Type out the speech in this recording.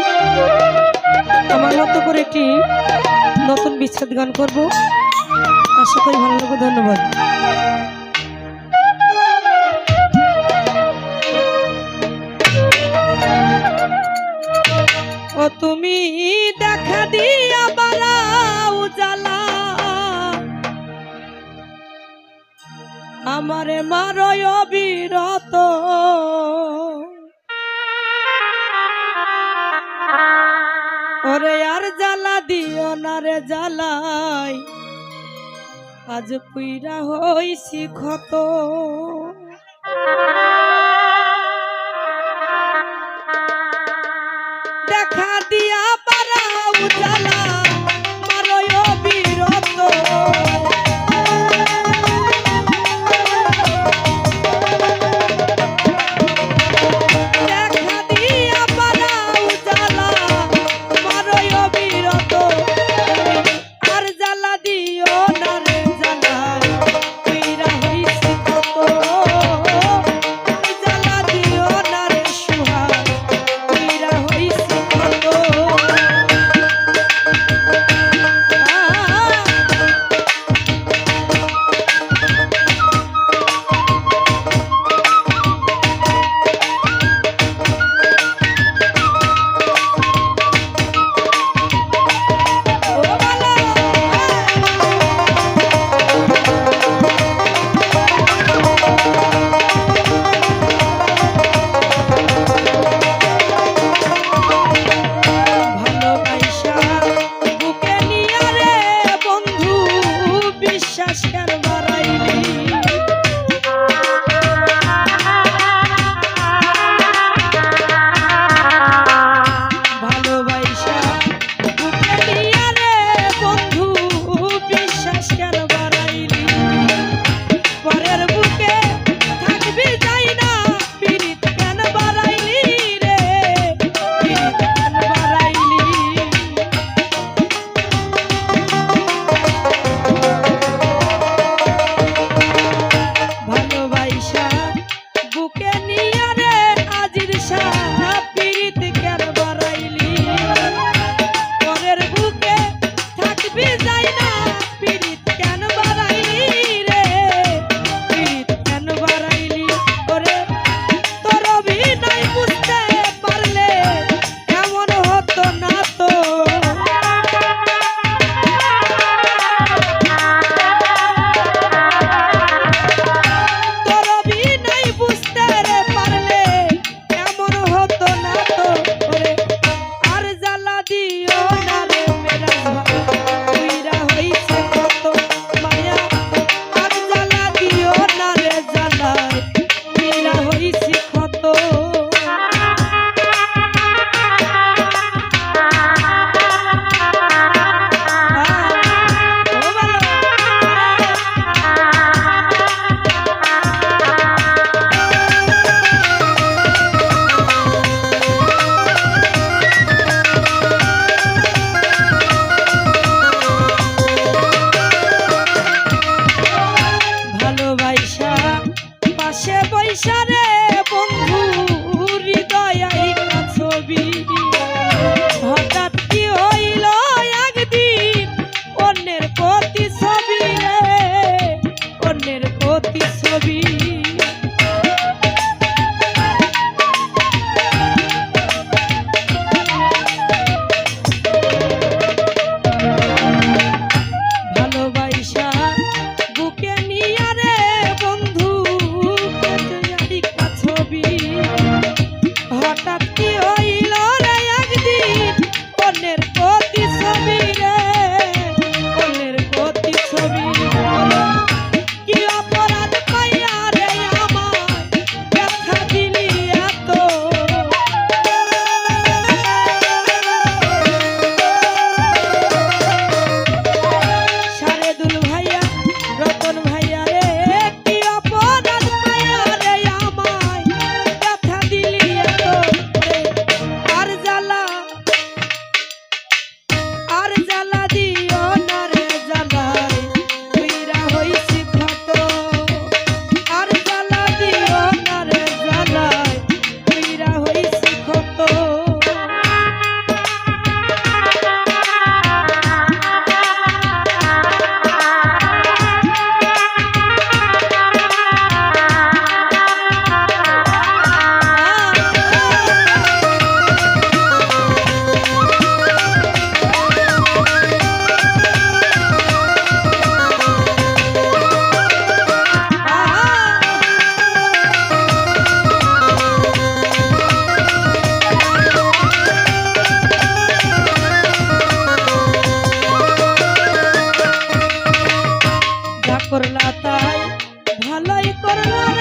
আমি আমার মতো করে একটি নতুন বিচ্ছেদ গান করব। আশা করি ভালো লাগবে, ধন্যবাদ। তুমি দেখা দিয়া বারাও জ্বালা। আমারে মারয় অবিরত। ওরে আর জ্বালা দিও না রে জ্বালাই। আজ পুইরা হইছি ক্ষত। be Be. Thank you.